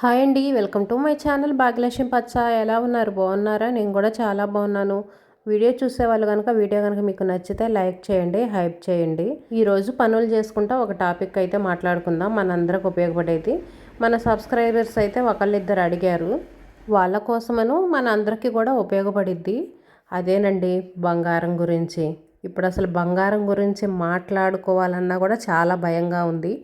Hi అండి welcome to my channel Bhagyalakshmi పచ్చ. ఎలా ఉన్నారు? బాగున్నారా? నేను కూడా చాలా బాగున్నాను. వీడియో చూసే వాళ్ళు కనుక వీడియో కనుక మీకు నచ్చితే లైక్ చేయండి హైప్ చేయండి. ఈరోజు పనులు చేసుకుంటా ఒక టాపిక్ అయితే మాట్లాడుకుందాం. మనందరికి ఉపయోగపడేది. మన సబ్స్క్రైబర్స్ అయితే ఒకళ్ళిద్దరు అడిగారు. వాళ్ళ కోసమను మన అందరికీ కూడా ఉపయోగపడిద్ది. అదేనండి బంగారం గురించి. ఇప్పుడు అసలు బంగారం గురించి మాట్లాడుకోవాలన్నా కూడా చాలా భయంగా ఉంది.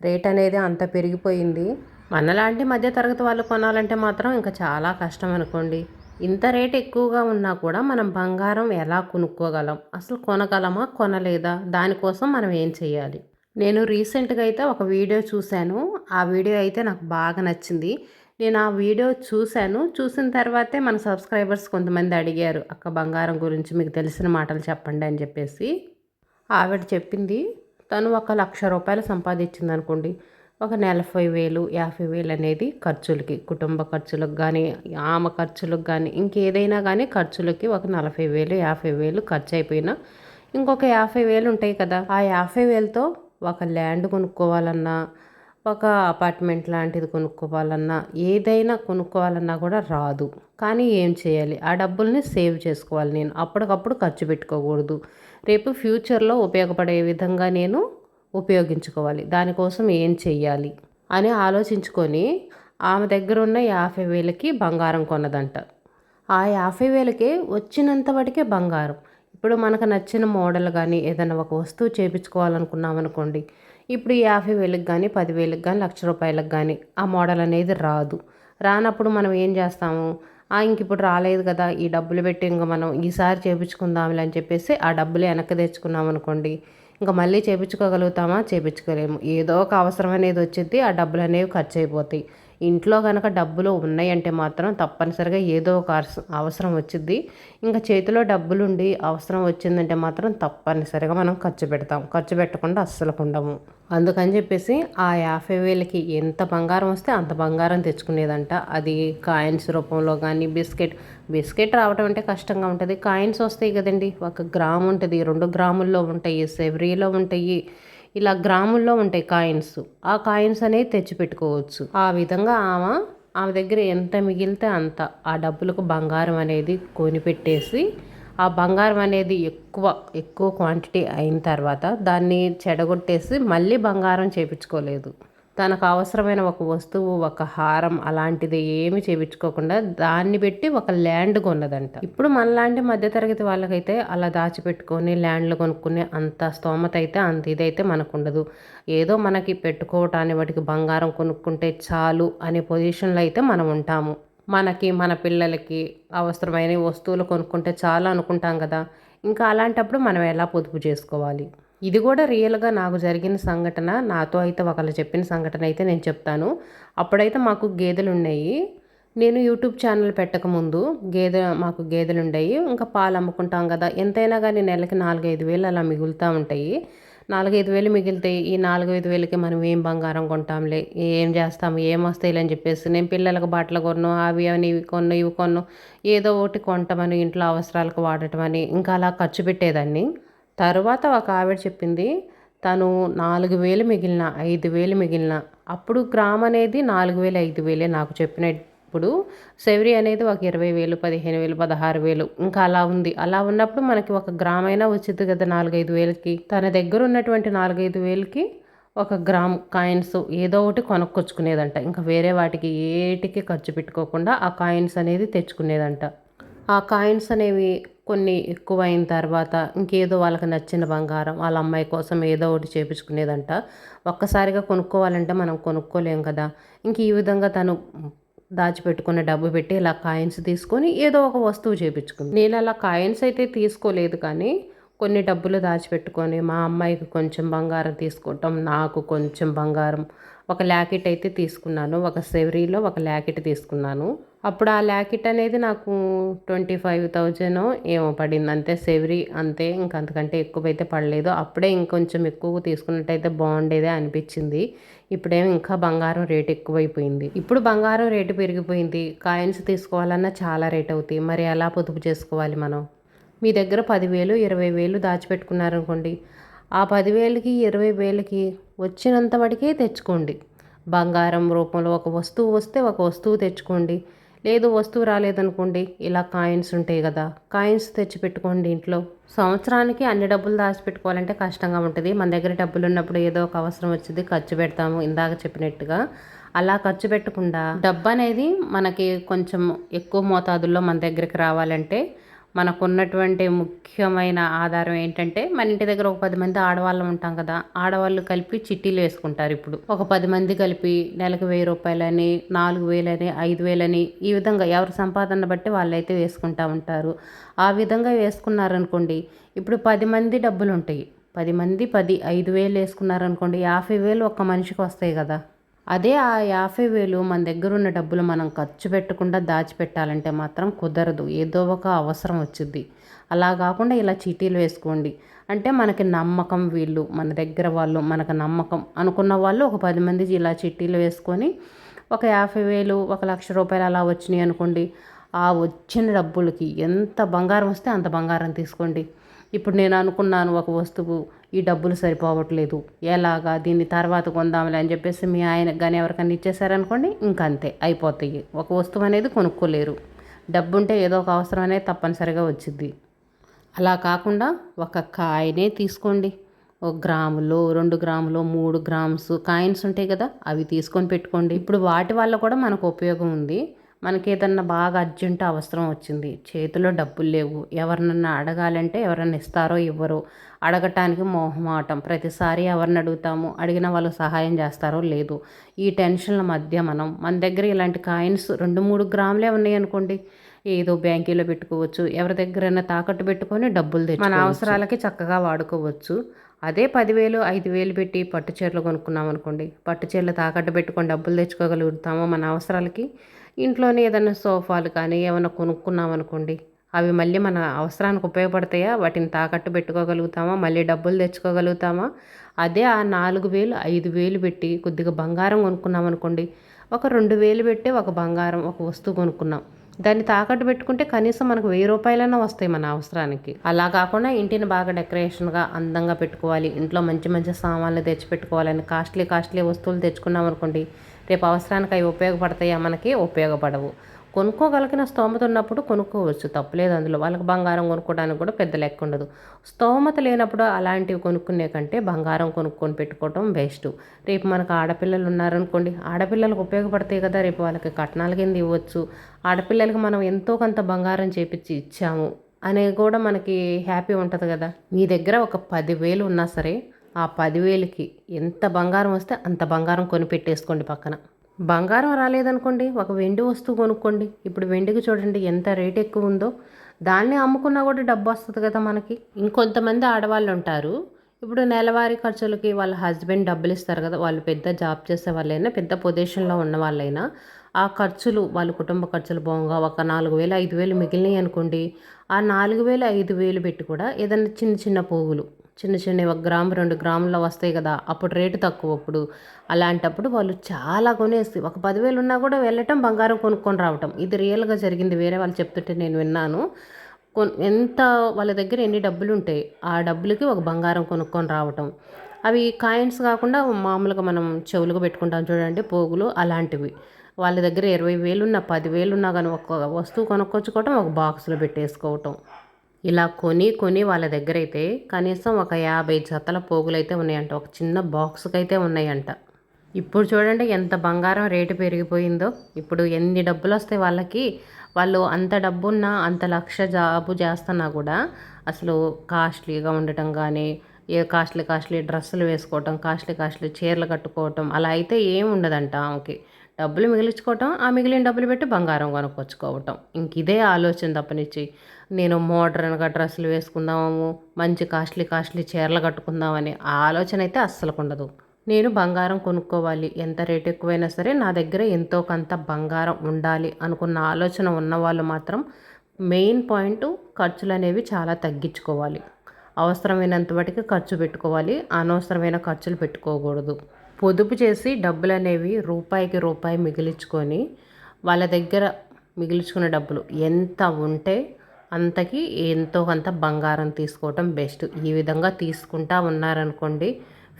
రేట్ అనేది అంత పెరిగిపోయింది. మనలాంటి మధ్యతరగతి వాళ్ళు కొనాలంటే మాత్రం ఇంకా చాలా కష్టం అనుకోండి. ఇంత రేట్ ఎక్కువగా ఉన్నా కూడా మనం బంగారం ఎలా కొనుక్కోగలం? అసలు కొనగలమా? కొనలేదా? దానికోసం మనం ఏం చేయాలి? నేను రీసెంట్గా అయితే ఒక వీడియో చూశాను. ఆ వీడియో అయితే నాకు బాగా నచ్చింది. నేను ఆ వీడియో చూశాను. చూసిన తర్వాతే మన సబ్స్క్రైబర్స్ కొంతమంది అడిగారు అక్క బంగారం గురించి మీకు తెలిసిన మాటలు చెప్పండి అని చెప్పేసి. ఆవిడ చెప్పింది తను ఒక లక్ష రూపాయలు సంపాదించింది అనుకోండి ఒక నలభై వేలు యాభై వేలు అనేది ఖర్చులకి కుటుంబ ఖర్చులకు కానీ ఆమె ఖర్చులకు కానీ ఇంకేదైనా కానీ ఖర్చులకి ఒక నలభై వేలు యాభై వేలు ఖర్చు అయిపోయినా ఇంకొక యాభై వేలు ఉంటాయి కదా. ఆ యాభై వేలతో ఒక ల్యాండ్ కొనుక్కోవాలన్నా ఒక అపార్ట్మెంట్ లాంటిది కొనుక్కోవాలన్నా ఏదైనా కొనుక్కోవాలన్నా కూడా రాదు. కానీ ఏం చేయాలి? ఆ డబ్బుల్ని సేవ్ చేసుకోవాలి నేను. అప్పటికప్పుడు ఖర్చు పెట్టుకోకూడదు. రేపు ఫ్యూచర్లో ఉపయోగపడే విధంగా నేను ఉపయోగించుకోవాలి. దానికోసం ఏం చెయ్యాలి? అని ఆలోచించుకొని ఆమె దగ్గర ఉన్న యాభై వేలకి బంగారం కొన్నదంట. ఆ యాభై వేలకి వచ్చినంత వాటికే బంగారం. ఇప్పుడు మనకు నచ్చిన మోడల్ కానీ ఏదైనా ఒక వస్తువు చేపించుకోవాలనుకున్నాం అనుకోండి. ఇప్పుడు యాభై వేలకు కానీ పదివేలకు కానీ లక్ష రూపాయలకు కానీ ఆ మోడల్ అనేది రాదు. రానప్పుడు మనం ఏం చేస్తాము? ఇంక ఇప్పుడు రాలేదు కదా ఈ డబ్బులు పెట్టి ఇంకా మనం ఈసారి చేపించుకుందాంలే అని చెప్పేసి ఆ డబ్బులు వెనక్కి తెచ్చుకున్నాం అనుకోండి. ఇంకా మళ్ళీ చేయించుకోగలుగుతామా చేయించుకోలేము ఏదో ఒక అవసరం అనేది వచ్చింది ఆ డబ్బులు అనేవి ఖర్చు అయిపోతాయి. ఇంట్లో కనుక డబ్బులు ఉన్నాయంటే మాత్రం తప్పనిసరిగా ఏదో ఒక అవసరం వచ్చింది ఇంకా చేతిలో డబ్బులుండి అవసరం వచ్చిందంటే మాత్రం తప్పనిసరిగా మనం ఖర్చు పెడతాం. ఖర్చు పెట్టకుండా అస్సలు ఉండము అందుకని చెప్పేసి ఆ యాభై వేలకి ఎంత బంగారం వస్తే అంత బంగారం తెచ్చుకునేదంట. అది కాయిన్స్ రూపంలో కానీ బిస్కెట్. బిస్కెట్ రావడం అంటే కష్టంగా ఉంటుంది. కాయిన్స్ వస్తాయి కదండి. ఒక గ్రామ్ ఉంటుంది రెండు గ్రాముల్లో ఉంటాయి సెవరీలో ఉంటాయి. ఇలా గ్రాముల్లో ఉంటాయి కాయిన్స్. ఆ కాయిన్స్ అనేవి తెచ్చిపెట్టుకోవచ్చు. ఆ విధంగా ఆమె ఆమె దగ్గర ఎంత మిగిలితే అంత ఆ డబ్బులకు బంగారం అనేది కొనిపెట్టేసి ఆ బంగారం అనేది ఎక్కువ ఎక్కువ క్వాంటిటీ అయిన తర్వాత దాన్ని చెడగొట్టేసి మళ్ళీ బంగారం చేపించుకోలేదు. తనకు అవసరమైన ఒక వస్తువు ఒక హారం అలాంటిది ఏమి చేపించుకోకుండా దాన్ని పెట్టి ఒక ల్యాండ్ కొన్నదంట. ఇప్పుడు మనలాంటి మధ్యతరగతి వాళ్ళకైతే అలా దాచిపెట్టుకొని ల్యాండ్లు కొనుక్కునే అంత స్తోమత అయితే అంత ఇదైతే మనకు ఉండదు ఏదో మనకి పెట్టుకోవటాన్ని వాటికి బంగారం కొనుక్కుంటే చాలు అనే పొజిషన్లో అయితే మనం ఉంటాము. మనకి మన పిల్లలకి అవసరమైన వస్తువులు కొనుక్కుంటే చాలా అనుకుంటాం కదా. ఇంకా అలాంటప్పుడు మనం ఎలా పొదుపు చేసుకోవాలి? ఇది కూడా రియల్గా నాకు జరిగిన సంఘటన. నాతో అయితే ఒకళ్ళు చెప్పిన సంఘటన అయితే నేను చెప్తాను. అప్పుడైతే మాకు గేదెలు ఉన్నాయి నేను యూట్యూబ్ ఛానల్ పెట్టకముందు గేదె మాకు గేదెలు ఉండేవి ఇంకా పాలు అమ్ముకుంటాం కదా. ఎంతైనా కానీ నెలకి నాలుగైదు వేలు అలా మిగులుతూ ఉంటాయి. నాలుగైదు వేలు మిగిలితాయి ఈ నాలుగైదు వేలకి మనం ఏం బంగారం కొంటాంలే? ఏం చేస్తాము? ఏం వస్తాయిలే అని చెప్పేసి నేను పిల్లలకు బట్టలు కొన్ను అవి అని ఇవి కొన్ను ఇవి కొన్ను ఏదో ఒకటి కొంటామని ఇంట్లో అవసరాలకు వాడటమని ఇంకా అలా ఖర్చు పెట్టేదాన్ని. తర్వాత ఒక ఆవిడ చెప్పింది తను నాలుగు వేలు మిగిలిన ఐదు వేలు మిగిలిన. అప్పుడు గ్రామ్ అనేది నాలుగు వేలు ఐదు వేలే నాకు చెప్పినప్పుడు సెవరి అనేది ఒక ఇరవై వేలు పదిహేను వేలు పదహారు వేలు. ఇంకా అలా ఉంది. అలా ఉన్నప్పుడు మనకి ఒక గ్రామైనా వచ్చింది కదా నాలుగైదు వేలకి. తన దగ్గర ఉన్నటువంటి నాలుగైదు వేలకి ఒక గ్రామ్ కాయిన్స్ ఏదో ఒకటి కొనుక్కొచ్చుకునేదంట. ఇంకా వేరే వాటికి ఏటికి ఖర్చు పెట్టుకోకుండా ఆ కాయిన్స్ అనేది తెచ్చుకునేదంట. ఆ కాయిన్స్ అనేవి కొన్ని ఎక్కువ అయిన తర్వాత ఇంకేదో వాళ్ళకి నచ్చిన బంగారం వాళ్ళ అమ్మాయి కోసం ఏదో ఒకటి చేపించుకునేదంట. ఒక్కసారిగా కొనుక్కోవాలంటే మనం కొనుక్కోలేం కదా. ఇంక ఈ విధంగా తను దాచిపెట్టుకున్న డబ్బు పెట్టి ఇలా కాయిన్స్ తీసుకొని ఏదో ఒక వస్తువు చేపించుకుంది. నేను అలా కాయిన్స్ అయితే తీసుకోలేదు కానీ కొన్ని డబ్బులు దాచిపెట్టుకొని మా అమ్మాయికి కొంచెం బంగారం తీసుకోవటం నాకు కొంచెం బంగారం ఒక ల్యాకెట్ అయితే తీసుకున్నాను. ఒక సెవరీలో ఒక ల్యాకెట్ తీసుకున్నాను. అప్పుడు ఆ ల్యాకెట్ అనేది నాకు ట్వంటీ ఫైవ్ థౌజండ్ ఏమో పడింది. అంతే సెవరీ అంతే. ఇంకంతకంటే అంతకంటే ఎక్కువ అయితే పడలేదు. అప్పుడే ఇంకొంచెం ఎక్కువ తీసుకున్నట్టయితే బాగుండేదే అనిపించింది. ఇప్పుడేమో ఇంకా బంగారం రేటు ఎక్కువైపోయింది. ఇప్పుడు బంగారం రేటు పెరిగిపోయింది. కాయిన్స్ తీసుకోవాలన్నా చాలా రేట్ అవుతాయి. మరి ఎలా పొదుపు చేసుకోవాలి మనం? మీ దగ్గర పదివేలు ఇరవై వేలు దాచిపెట్టుకున్నారనుకోండి. ఆ పదివేలకి ఇరవై వేలకి వచ్చినంత మటుకే తెచ్చుకోండి. బంగారం రూపంలో ఒక వస్తువు వస్తే ఒక వస్తువు తెచ్చుకోండి. లేదు వస్తువు రాలేదనుకోండి ఇలా కాయిన్స్ ఉంటాయి కదా. కాయిన్స్ తెచ్చి పెట్టుకోండి ఇంట్లో. సంవత్సరానికి అన్ని డబ్బులు దాచిపెట్టుకోవాలంటే కష్టంగా ఉంటుంది. మన దగ్గర డబ్బులు ఉన్నప్పుడు ఏదో ఒక అవసరం వచ్చింది ఖర్చు పెడతాము ఇందాక చెప్పినట్టుగా. అలా ఖర్చు పెట్టకుండా డబ్బు అనేది మనకి కొంచెం ఎక్కువ మోతాదుల్లో మన దగ్గరికి రావాలంటే మనకున్నటువంటి ముఖ్యమైన ఆధారం ఏంటంటే మన ఇంటి దగ్గర ఒక పది మంది ఆడవాళ్ళం ఉంటాం కదా ఆడవాళ్ళు కలిపి చిట్టీలు వేసుకుంటారు ఇప్పుడు. ఒక పది మంది కలిపి నెలకు వెయ్యి రూపాయలని నాలుగు వేలని ఐదు వేలని ఈ విధంగా ఎవరి సంపాదన బట్టి వాళ్ళైతే వేసుకుంటా ఉంటారు. ఆ విధంగా వేసుకున్నారనుకోండి ఇప్పుడు పది మంది డబ్బులు ఉంటాయి పది మంది పది ఐదు వేలు వేసుకున్నారనుకోండి యాభై వేలు ఒక్క మనిషికి వస్తాయి కదా. అదే ఆ యాభై వేలు మన దగ్గర ఉన్న డబ్బులు మనం ఖర్చు పెట్టకుండా దాచిపెట్టాలంటే మాత్రం కుదరదు. ఏదో ఒక అవసరం వచ్చింది అలా కాకుండా ఇలా చీటీలు వేసుకోండి. అంటే మనకి నమ్మకం వీళ్ళు మన దగ్గర వాళ్ళు మనకు నమ్మకం అనుకున్న వాళ్ళు ఒక పది మంది ఇలా చిట్టీలు వేసుకొని ఒక యాభై వేలు ఒక లక్ష రూపాయలు అలా వచ్చినాయి అనుకోండి ఆ వచ్చిన డబ్బులకి ఎంత బంగారం వస్తే అంత బంగారం తీసుకోండి. ఇప్పుడు నేను అనుకున్నాను ఒక వస్తువు ఈ డబ్బులు సరిపోవట్లేదు. ఎలాగా? దీన్ని తర్వాత కొందాంలే అని చెప్పేసి మీ ఆయన కానీ ఎవరికైనా ఇచ్చేసారనుకోండి ఇంకంతే అయిపోతాయి. ఒక వస్తువు అనేది కొనుక్కోలేరు. డబ్బు ఉంటే ఏదో ఒక అవసరం అనేది తప్పనిసరిగా వచ్చింది అలా కాకుండా ఒక కాయనే తీసుకోండి. ఒక గ్రాములో రెండు గ్రాములో మూడు గ్రామ్స్ కాయిన్స్ ఉంటాయి కదా అవి తీసుకొని పెట్టుకోండి. ఇప్పుడు వాటి వల్ల కూడా మనకు ఉపయోగం ఉంది. మనకి ఏదన్నా బాగా అర్జెంట్ అవసరం వచ్చింది చేతిలో డబ్బులు లేవు ఎవరినన్నా అడగాలంటే ఎవరన్నా ఇస్తారో ఇవ్వరో అడగటానికి మోహమాటం ప్రతిసారి ఎవరిని అడుగుతాము అడిగిన వాళ్ళు సహాయం చేస్తారో లేదు ఈ టెన్షన్ల మధ్య మనం మన దగ్గర ఇలాంటి కాయిన్స్ రెండు మూడు గ్రాములే ఉన్నాయి అనుకోండి ఏదో బ్యాంకీలో పెట్టుకోవచ్చు ఎవరి దగ్గరైనా తాకట్టు పెట్టుకొని డబ్బులు తెచ్చు మన అవసరాలకి చక్కగా వాడుకోవచ్చు. అదే పదివేలు ఐదు వేలు పెట్టి పట్టు చీరలు కొనుక్కున్నాం అనుకోండి. పట్టు చీరలు తాకట్టు పెట్టుకొని డబ్బులు తెచ్చుకోగలుగుతామో మన అవసరాలకి? ఇంట్లోనే ఏదైనా సోఫాలు కానీ ఏమైనా కొనుక్కున్నాం అనుకోండి అవి మళ్ళీ మన అవసరానికి ఉపయోగపడతాయా? వాటిని తాకట్టు పెట్టుకోగలుగుతామా? మళ్ళీ డబ్బులు తెచ్చుకోగలుగుతామా? అదే ఆ నాలుగు వేలు ఐదు వేలు పెట్టి కొద్దిగా బంగారం కొనుక్కున్నాం అనుకోండి ఒక రెండు వేలు పెట్టి ఒక బంగారం ఒక వస్తువు కొనుక్కున్నాం. దాన్ని తాకట్టు పెట్టుకుంటే కనీసం మనకు వెయ్యి రూపాయలైనా వస్తాయి మన అవసరానికి. అలా కాకుండా ఇంటిని బాగా డెకరేషన్గా అందంగా పెట్టుకోవాలి. ఇంట్లో మంచి మంచి సామాన్లు తెచ్చి పెట్టుకోవాలని కాస్ట్లీ కాస్ట్లీ వస్తువులు తెచ్చుకున్నాం అనుకోండి రేపు అవసరానికి అవి ఉపయోగపడతాయా? మనకి ఉపయోగపడవు. కొనుక్కోగలిగిన స్తోమత ఉన్నప్పుడు కొనుక్కోవచ్చు. తప్పులేదు అందులో. వాళ్ళకి బంగారం కొనుక్కోవడానికి కూడా పెద్ద లెక్క ఉండదు. స్తోమత లేనప్పుడు అలాంటివి కొనుక్కునే కంటే బంగారం కొనుక్కొని పెట్టుకోవటం బెస్ట్ రేపు మనకు ఆడపిల్లలు ఉన్నారనుకోండి ఆడపిల్లలకు ఉపయోగపడతాయి కదా. రేపు వాళ్ళకి కట్నాల కింద ఇవ్వచ్చు. ఆడపిల్లలకి మనం ఎంతో కొంత బంగారం చేపించి ఇచ్చాము అనేది కూడా మనకి హ్యాపీ ఉంటుంది కదా. మీ దగ్గర ఒక పదివేలు ఉన్నా సరే ఆ పదివేలకి ఎంత బంగారం వస్తే అంత బంగారం కొనిపెట్టేసుకోండి పక్కన. బంగారం రాలేదనుకోండి ఒక వెండి వస్తువు కొనుక్కోండి. ఇప్పుడు వెండికి చూడండి ఎంత రేట్ ఎక్కువ ఉందో. దాన్ని అమ్ముకున్నా కూడా డబ్బు వస్తుంది కదా మనకి. ఇంకొంతమంది ఆడవాళ్ళు ఉంటారు. ఇప్పుడు నెలవారీ ఖర్చులకి వాళ్ళ హస్బెండ్ డబ్బులు ఇస్తారు కదా. వాళ్ళు పెద్ద జాబ్ చేసే వాళ్ళైనా పెద్ద పొజిషన్లో ఉన్న వాళ్ళైనా ఆ ఖర్చులు వాళ్ళ కుటుంబ ఖర్చులు పోగా ఒక నాలుగు వేలు ఐదు వేలు మిగిలినాయి అనుకోండి ఆ నాలుగు వేలు ఐదు వేలు పెట్టి కూడా ఏదైనా చిన్న చిన్న పోగులు చిన్న చిన్న ఒక గ్రాము రెండు గ్రాములు వస్తాయి కదా అప్పుడు రేటు తక్కువ అప్పుడు. అలాంటప్పుడు వాళ్ళు చాలా కొనేసి ఒక పదివేలు ఉన్నా కూడా వెళ్ళటం బంగారం కొనుక్కొని రావటం. ఇది రియల్గా జరిగింది వేరే వాళ్ళు చెప్తుంటే నేను విన్నాను. ఎంత వాళ్ళ దగ్గర ఎన్ని డబ్బులు ఉంటాయి ఆ డబ్బులకి ఒక బంగారం కొనుక్కొని రావటం. అవి కాయిన్స్ కాకుండా మామూలుగా మనం చెవులుగా పెట్టుకుంటాం చూడండి పోగులు అలాంటివి. వాళ్ళ దగ్గర ఇరవై వేలున్నా పదివేలున్నా కానీ ఒక వస్తువు కొనుక్కొచ్చుకోవటం ఒక బాక్స్లో పెట్టేసుకోవటం. ఇలా కొని కొని వాళ్ళ దగ్గర అయితే కనీసం ఒక యాభై జతల పోగులైతే ఉన్నాయంట. ఒక చిన్న బాక్స్కి అయితే ఉన్నాయంట. ఇప్పుడు చూడండి ఎంత బంగారం రేటు పెరిగిపోయిందో. ఇప్పుడు ఎన్ని డబ్బులు వస్తాయి వాళ్ళకి? వాళ్ళు అంత డబ్బున్నా అంత లక్ష జాబు చేస్తున్నా కూడా అసలు కాస్ట్లీగా ఉండటం కానీ ఏ కాస్ట్లీ కాస్ట్లీ డ్రెస్సులు వేసుకోవటం కాస్ట్లీ కాస్ట్లీ చీరలు కట్టుకోవటం అలా అయితే ఏం ఉండదంట ఆమెకి. డబ్బులు మిగిలించుకోవటం ఆ మిగిలిన డబ్బులు పెట్టి బంగారం కొనుక్కొచ్చుకోవటం. ఇంక ఇదే ఆలోచన తప్పనిచ్చి. నేను మోడ్రన్గా డ్రెస్సులు వేసుకుందాము మంచి కాస్ట్లీ కాస్ట్లీ చీరలు కట్టుకుందామని ఆ ఆలోచన అయితే అస్సలు ఉండదు నేను బంగారం కొనుక్కోవాలి ఎంత రేటు ఎక్కువైనా సరే నా దగ్గర ఎంతో కొంత బంగారం ఉండాలి అనుకున్న ఆలోచన ఉన్నవాళ్ళు మాత్రం మెయిన్ పాయింట్ ఖర్చులు అనేవి చాలా తగ్గించుకోవాలి. అవసరమైనంత వాటికి ఖర్చు పెట్టుకోవాలి అనవసరమైన ఖర్చులు పెట్టుకోకూడదు. పొదుపు చేసి డబ్బులు అనేవి రూపాయికి రూపాయి మిగిలించుకొని వాళ్ళ దగ్గర మిగిల్చుకున్న డబ్బులు ఎంత ఉంటే అంతకి ఎంతో కొంత బంగారం తీసుకోవటం బెస్ట్. ఈ విధంగా తీసుకుంటా ఉన్నారనుకోండి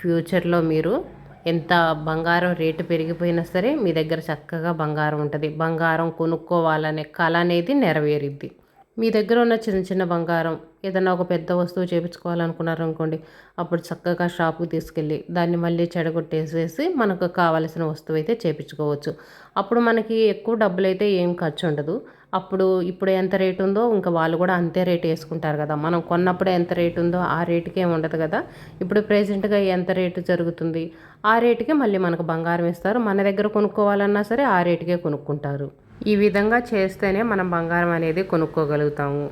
ఫ్యూచర్లో మీరు ఎంత బంగారం రేటు పెరిగిపోయినా సరే మీ దగ్గర చక్కగా బంగారం ఉంటుంది. బంగారం కొనుక్కోవాలనే కళ అనేది నెరవేరిద్ది. మీ దగ్గర ఉన్న చిన్న చిన్న బంగారం ఏదైనా ఒక పెద్ద వస్తువు చేయించుకోవాలనుకున్నారనుకోండి అప్పుడు చక్కగా షాపుకి తీసుకెళ్ళి దాన్ని మళ్ళీ చెడగొట్టేసేసి మనకు కావలసిన వస్తువు అయితే చేయించుకోవచ్చు అప్పుడు మనకి ఎక్కువ డబ్బులు అయితే ఏం ఖర్చు ఉండదు. అప్పుడు ఇప్పుడు ఎంత రేటు ఉందో ఇంకా వాళ్ళు కూడా అంతే రేటు వేసుకుంటారు కదా. మనం కొన్నప్పుడు ఎంత రేటు ఉందో ఆ రేటుకే ఉండదు కదా. ఇప్పుడు ప్రెజెంట్గా ఎంత రేటు జరుగుతుంది ఆ రేటుకే మళ్ళీ మనకు బంగారం ఇస్తారు. మన దగ్గర కొనుక్కోవాలన్నా సరే ఆ రేటుకే కొనుక్కుంటారు. ఈ విధంగా చేస్తేనే మనం బంగారం అనేది కొనుక్కోగలుగుతాము.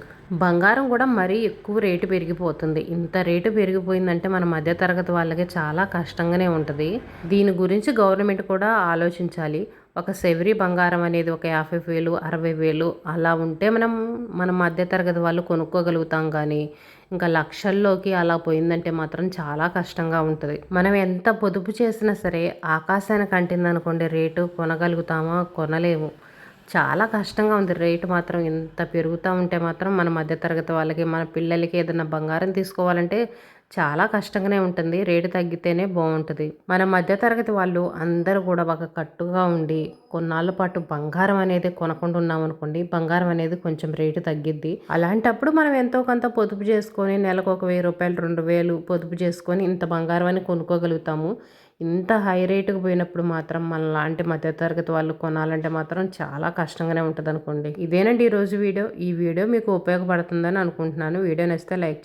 బంగారం కూడా మరీ ఎక్కువ రేటు పెరిగిపోతుంది. ఇంత రేటు పెరిగిపోయిందంటే మన మధ్యతరగతి వాళ్ళకి చాలా కష్టంగానే ఉంటుంది. దీని గురించి గవర్నమెంట్ కూడా ఆలోచించాలి. ఒక సెవరీ బంగారం అనేది ఒక యాభై వేలు అరవై వేలు అలా ఉంటే మనం మన మధ్యతరగతి వాళ్ళు కొనుక్కోగలుగుతాం కానీ ఇంకా లక్షల్లోకి అలా పోయిందంటే మాత్రం చాలా కష్టంగా ఉంటుంది. మనం ఎంత పొదుపు చేసినా సరే ఆకాశానికి అంటిందనుకోండి రేటు కొనగలుగుతామా కొనలేము. చాలా కష్టంగా ఉంది. రేటు మాత్రం ఇంత పెరుగుతూ ఉంటే మాత్రం మన మధ్యతరగతి వాళ్ళకి మన పిల్లలకి ఏదైనా బంగారం తీసుకోవాలంటే చాలా కష్టంగానే ఉంటుంది. రేటు తగ్గితేనే బాగుంటుంది. మన మధ్యతరగతి వాళ్ళు అందరూ కూడా ఒక కట్టుగా ఉండి కొన్నాళ్ళ పాటు బంగారం అనేది కొనకుండా ఉన్నాం అనుకోండి బంగారం అనేది కొంచెం రేటు తగ్గిద్ది. అలాంటప్పుడు మనం ఎంతో కొంత పొదుపు చేసుకొని నెలకు ఒక వెయ్యి రూపాయలు రెండు వేలు పొదుపు చేసుకొని ఇంత బంగారం అని కొనుక్కోగలుగుతాము. ఇంత హై రేటుకు పోయినప్పుడు మాత్రం మన లాంటి మధ్యతరగతి వాళ్ళు కొనాలంటే మాత్రం చాలా కష్టంగానే ఉంటుంది అనుకోండి ఇదేనండి ఈరోజు వీడియో. ఈ వీడియో మీకు ఉపయోగపడుతుందని అనుకుంటున్నాను. వీడియో నచ్చితే లైక్